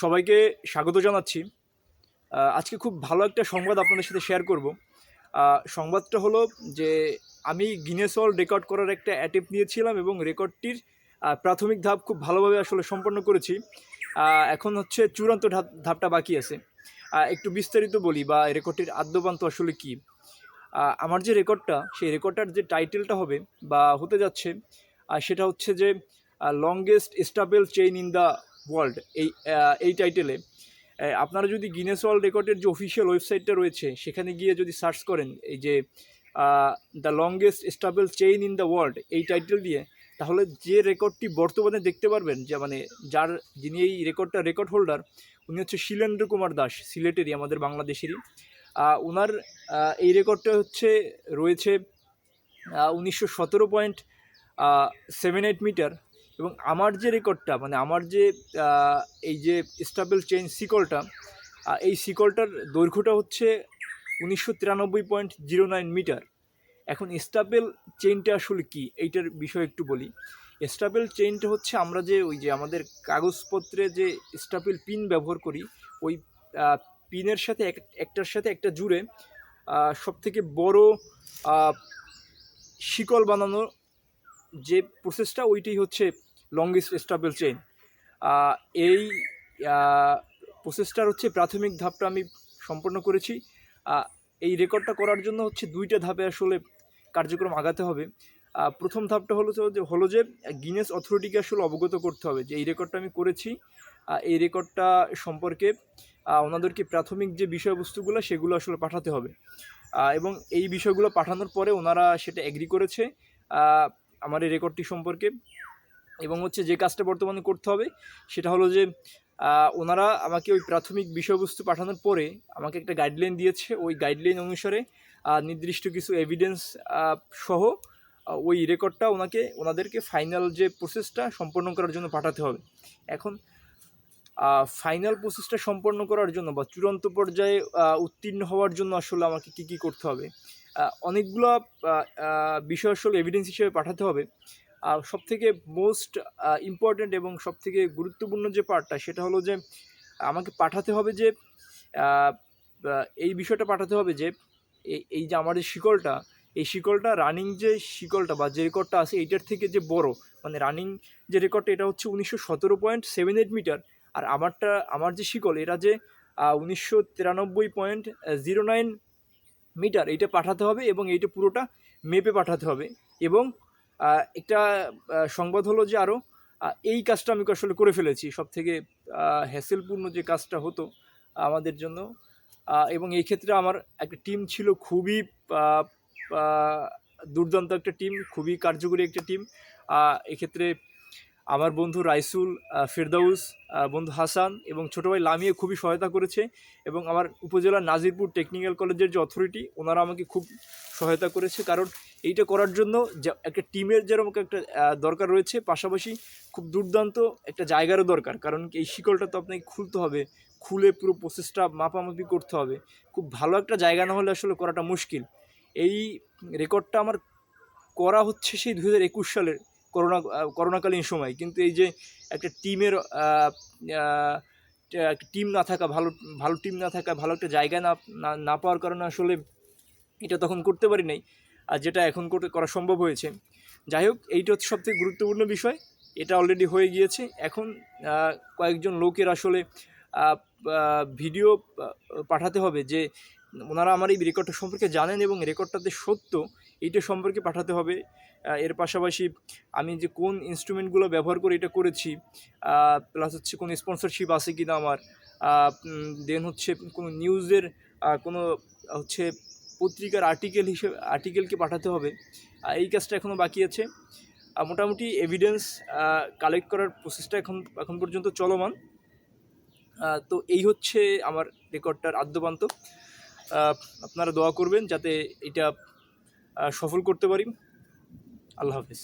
সবাইকে স্বাগত জানাচ্ছি। আজকে খুব ভালো একটা সংবাদ আপনাদের সাথে শেয়ার করব। সংবাদটা হলো যে আমি গিনেস ওয়ার্ল্ড রেকর্ড করার একটা অ্যাটেম্প নিয়েছিলাম এবং রেকর্ডটির প্রাথমিক ধাপ খুব ভালোভাবে আসলে সম্পন্ন করেছি। এখন হচ্ছে চূড়ান্ত ধাপ, ধাপটা বাকি আছে। একটু বিস্তারিত বলি বা রেকর্ডটির আদ্যপান্ত আসলে কী? আমার যে রেকর্ডটা সেই রেকর্ডটার যে টাইটেলটা হবে বা হতে যাচ্ছে সেটা হচ্ছে যে longest stable chain in the world, এই এই টাইটেলে আপনারা যদি গিনেস ওয়ার্ল্ড রেকর্ডের যে অফিসিয়াল ওয়েবসাইটটা রয়েছে, সেখানে গিয়ে যদি সার্চ করেন, এই যে the longest stable chain in the world এই টাইটেল দিয়ে, তাহলে যে রেকর্ডটি বর্তমানে দেখতে পারবেন, যে মানে যার, যিনি এই রেকর্ডটা রেকর্ড হোল্ডার উনি হচ্ছে শিলেন্দ্র কুমার দাস, সিলেটেরই, আমাদের বাংলাদেশেরই। ওনার এই রেকর্ডটা হচ্ছে, রয়েছে উনিশশো সতেরো পয়েন্ট সেভেন এইট মিটার এবং আমার যে রেকর্ডটা মানে আমার যে এই যে স্টাবেল চেইন সিকলটা এই সিকলটার দৈর্ঘ্যটা হচ্ছে উনিশশো তিরানব্বই পয়েন্ট জিরো নাইন মিটার। এখন স্টাবেল চেইনটা আসলে কি? এইটার বিষয়ে একটু বলি। স্টাবেল চেইনটা হচ্ছে আমরা যে, ওই যে আমাদের কাগজপত্রে যে স্টাবেল পিন ব্যবহার করি, ওই পিনের সাথে এক, একটার সাথে একটা জুড়ে সব থেকে বড় শিকল বানানোর যে প্রসেসটা ওইটাই হচ্ছে লংগেস্ট স্টাবেল চেইন এই প্রসেসটার হচ্ছে প্রাথমিক ধাপটা আমি সম্পন্ন করেছি। এই রেকর্ডটা করার জন্য হচ্ছে দুইটা ধাপে আসলে কার্যক্রম আগাতে হবে। প্রথম ধাপটা হলো যে হলো যে গিনেস অথরিটিকে আসলে অবগত করতে হবে যে, এই রেকর্ডটা আমি করেছি। এই রেকর্ডটা সম্পর্কে ওনাদেরকে প্রাথমিক যে বিষয়বস্তুগুলো, সেগুলো আসলে পাঠাতে হবে। এবং এই বিষয়গুলো পাঠানোর পরে ওনারা সেটা এগ্রি করেছে আমার এই রেকর্ডটি সম্পর্কে। এবং হচ্ছে যে কাজটা বর্তমানে করতে হবে, সেটা হলো যে ওনারা আমাকে ওই প্রাথমিক বিষয়বস্তু পাঠানোর পরে আমাকে একটা গাইডলাইন দিয়েছে। ওই গাইডলাইন অনুসারে নির্দিষ্ট কিছু এভিডেন্স সহ ওই রেকর্ডটা ওনাকে, ওনাদেরকে ফাইনাল যে প্রসেসটা সম্পন্ন করার জন্য পাঠাতে হবে। এখন ফাইনাল প্রসেসটা সম্পন্ন করার জন্য বা চূড়ান্ত পর্যায়ে উত্তীর্ণ হওয়ার জন্য আসলে আমাকে কী কী করতে হবে? অনেকগুলো বিষয় আসলে এভিডেন্স হিসেবে পাঠাতে হবে। সব থেকে মোস্ট ইম্পর্ট্যান্ট এবং সব থেকে গুরুত্বপূর্ণ যে পার্টটা সেটা হলো যে, আমাকে পাঠাতে হবে যে এই বিষয়টা পাঠাতে হবে যে এই যে আমার যে শিকলটা, এই শিকলটা রানিং যে শিকলটা বা যে রেকর্ডটা আছে, এইটার থেকে যে বড় মানে রানিং যে রেকর্ডটা এটা হচ্ছে উনিশশো সতেরো পয়েন্ট সেভেন এইট মিটার আর আমারটা, আমার যে শিকল, এটা যে উনিশশো তিরানব্বই পয়েন্ট জিরো নাইন মিটার এইটা পাঠাতে হবে এবং এইটা পুরোটা মেপে পাঠাতে হবে এবং একটা সংবাদ হলো যে আরও এই কাজটা আমি আসলে করে ফেলেছি। সব থেকে হ্যাসেলপূর্ণ যে কাজটা হতো আমাদের জন্য এবং এই ক্ষেত্রে আমার একটা টিম ছিল খুবই দুর্দান্ত একটা টিম খুবই কার্যকরী একটা টিম এক্ষেত্রে আমার বন্ধু রাইসুল ফেরদাউস বন্ধু হাসান এবং ছোটো ভাই লামিয়ে খুবই সহায়তা করেছে এবং আমার উপজেলার নাজিরপুর টেকনিক্যাল কলেজের যে অথরিটি ওনারা আমাকে খুব সহায়তা করেছে। কারণ এইটা করার জন্য একটা টিমের যেরকম একটা দরকার রয়েছে, পাশাপাশি খুব দুর্দান্ত একটা জায়গারও দরকার। কারণ এই শিকলটা তো আপনাকে খুলতে হবে, খুলে পুরো প্রসেসটা মাপামাপি করতে হবে। খুব ভালো একটা জায়গা না হলে আসলে করাটা মুশকিল। এই রেকর্ডটা আমার করা হচ্ছে সেই দু হাজার একুশ সালের করোনা করোনাকালীন সময়। কিন্তু এই যে একটা টিমের টিম না থাকা, ভালো ভালো টিম না থাকা, ভালো একটা জায়গা না, না- পাওয়ার কারণে আসলে এটা তখন করতে পারি নাই। যেটা এখন করা সম্ভব হয়েছে। যাই হোক, এইটা হচ্ছে সবথেকে গুরুত্বপূর্ণ বিষয়। এটা অলরেডি হয়ে গিয়েছে। এখন কয়েকজন লোকের আসলে ভিডিও পাঠাতে হবে যে, ওনারা আমার এই রেকর্ডটা সম্পর্কে জানেন এবং রেকর্ডটাতে সত্য এইটা সম্পর্কে পাঠাতে হবে। এর পাশাপাশি আমি যে কোন ইনস্ট্রুমেন্টগুলো ব্যবহার করে এটা করেছি প্লাস হচ্ছে কোনো স্পন্সরশিপ আছে কি না আমার দেন হচ্ছে কোনো নিউজের কোনো, হচ্ছে পত্রিকার আর্টিকেল হিসেবে আর্টিকেলকে পাঠাতে হবে। এই কাজটা এখনও বাকি আছে। মোটামুটি এভিডেন্স কালেক্ট করার প্রসেসটা এখন এখন পর্যন্ত চলমান। তো এই হচ্ছে আমার রেকর্ডটার আদ্যপান্ত। আপনারা দোয়া করবেন যাতে এটা সফল করতে পারি। আল্লাহ হাফিজ।